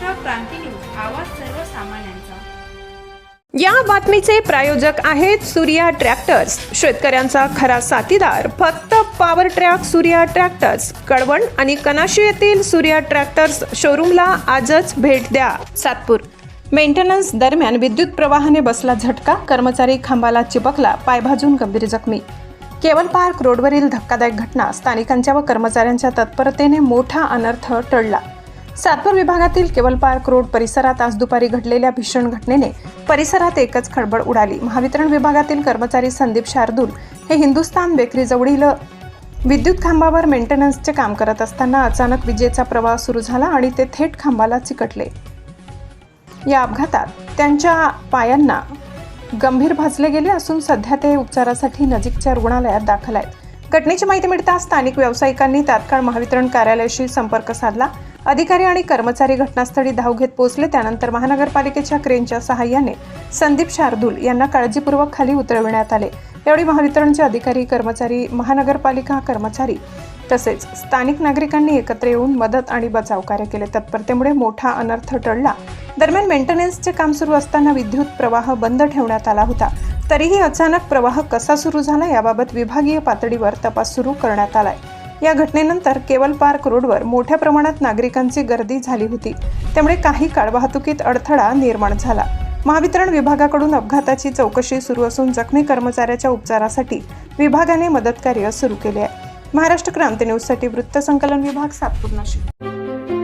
सर्वसामान्यांचा. या बातमीचे प्रायोजक आहेत सूर्या ट्रॅक्टर्स. शेतकऱ्यांचा खरा साथीदार फक्त power track Surya tractors Kalwan आणि कनाशी येथील सूर्या ट्रॅक्टर्स शोरूमला आजच भेट द्या. सातपूर. मेंटेनन्स दरम्यान विद्युत प्रवाहाने बसला झटका कर्मचारी खांबाला चिपकला पाय भाजून गंभीर जखमी. केवल पार्क रोडवरील धक्कादायक घटना स्थानिकांच्या व कर्मचाऱ्यांच्या तत्परतेने मोठा अनर्थ टळला. सातपूर विभागातील केवल पार्क रोड परिसरात आज दुपारी घडलेल्या भीषण घटनेने परिसरात एकच खळबळ उडाली. महावितरण विभागातील कर्मचारी संदीप शार्दूल हे हिंदुस्तान बेकरीजवळील विद्युत खांबावर मेंटेनन्सचे काम करत असताना अचानक विजेचा प्रवाह सुरू झाला आणि ते थेट खांबाला चिकटले. या अपघातात त्यांच्या पायांना गंभीर भाजले गेले असून सध्या ते उपचारासाठी नजीकच्या रुग्णालयात दाखल आहेत. घटनेची माहिती मिळताच स्थानिक व्यावसायिकांनी तात्काळ महावितरण कार्यालयाशी संपर्क साधला. अधिकारी आणि कर्मचारी घटनास्थळी धाव घेत पोहोचले. त्यानंतर महानगरपालिकेच्या क्रेनच्या सहाय्याने संदीप शार्दूल यांना काळजीपूर्वक खाली उतरविण्यात आले. यावेळी महावितरणचे अधिकारी कर्मचारी महानगरपालिका कर्मचारी तसेच स्थानिक नागरिकांनी एकत्र येऊन मदत आणि बचाव कार्य केले. तत्परतेमुळे मोठा अनर्थ टळला. दरम्यान मेंटेनन्सचे काम सुरू असताना विद्युत प्रवाह बंद ठेवण्यात आला होता. तरीही अचानक प्रवाह कसा सुरू झाला याबाबत विभागीय पातळीवर तपास सुरू करण्यात आलाय. या घटनेनंतर केवल पार्क रोडवर मोठ्या प्रमाणात नागरिकांची गर्दी झाली होती. त्यामुळे काही काळ वाहतुकीत अडथळा निर्माण झाला. महावितरण विभागाकडून अपघाताची चौकशी सुरू असून जखमी कर्मचाऱ्याच्या उपचारासाठी विभागाने मदत कार्य सुरू केले आहे. महाराष्ट्र क्रांती न्यूजसाठी वृत्तसंकलन विभाग सातपूर नाशिक.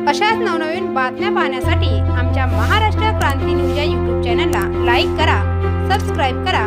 अशाच नवनवीन बातम्या पाहण्यासाठी आमच्या महाराष्ट्र क्रांती न्यूज या यूट्यूब चॅनलला लाईक करा सबस्क्राईब करा